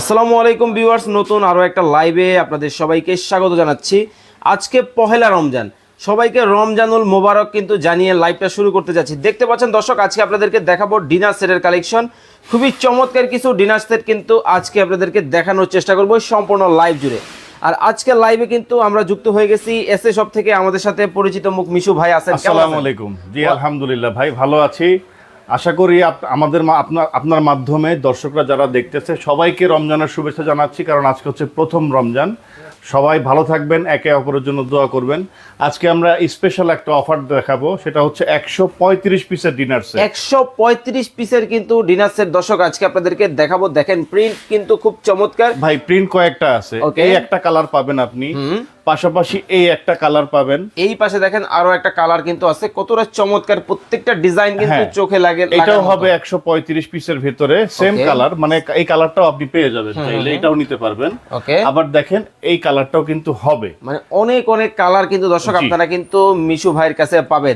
আসসালামু আলাইকুম ভিউয়ার্স নতুন আরও একটা লাইভে আপনাদের সবাইকে স্বাগত জানাচ্ছি। আজকে পহেলা রমজান। সবাইকে রমজানুল মোবারক কিন্তু জানিয়ে লাইভটা শুরু করতে যাচ্ছি। দেখতে পাচ্ছেন দর্শক আজকে আপনাদেরকে দেখাবো ডিনার সেটের কালেকশন খুবই চমৎকার কিছু ডিনার সেট কিন্তু আজকে আপনাদেরকে দেখানোর চেষ্টা করব সম্পূর্ণ লাইভ জুড়ে। আর আজকে লাইভে কিন্তু আমরা যুক্ত হয়ে গেছি এস এ সব থেকে আমাদের সাথে পরিচিত মুখ মিশু ভাই আছেন। আসসালামু আলাইকুম। জি আলহামদুলিল্লাহ ভাই ভালো আছি। আশা করি আমাদের আপনার আপনার মাধ্যমে দর্শকরা যারা দেখতেছে সবাইকে রমজানের শুভেচ্ছা জানাচ্ছি কারণ আজকে হচ্ছে প্রথম রমজান। সবাই ভালো থাকবেন একে অপরের জন্য দোয়া করবেন। আজকে আমরা স্পেশাল একটা অফার দেখাবো সেটা হচ্ছে একশো পঁয়ত্রিশ পিসের ডিনার সেট একশো পঁয়ত্রিশ পিসের কিন্তু ডিনার সেট দর্শক আজকে আপনাদেরকে দেখাবো দেখেন প্রিন্ট কিন্তু খুব চমৎকার। ভাই প্রিন্ট কয়েকটা আছে। এই একটা কালার পাবেন আপনি। পাশাপাশি এই একটা কালার পাবেন। এই পাশে দেখেন আরও একটা কালার কিন্তু আছে। কতটা চমৎকার প্রত্যেকটা ডিজাইন কিন্তু হ্যাঁ। চোখে লাগে এটাও হবে একশো পঁয়ত্রিশ পিসের ভেতরে সেম কালার মানে এই কালারটাও আপনি পেয়ে যাবেন চাইলে এটাও নিতে পারবেন। আবার দেখেন এই কালারটাও কিন্তু হবে। মানে অনেক অনেক কালার কিন্তু দর্শক। আপনারা কিন্তু মিশু ভাইয়ের কাছে পাবেন।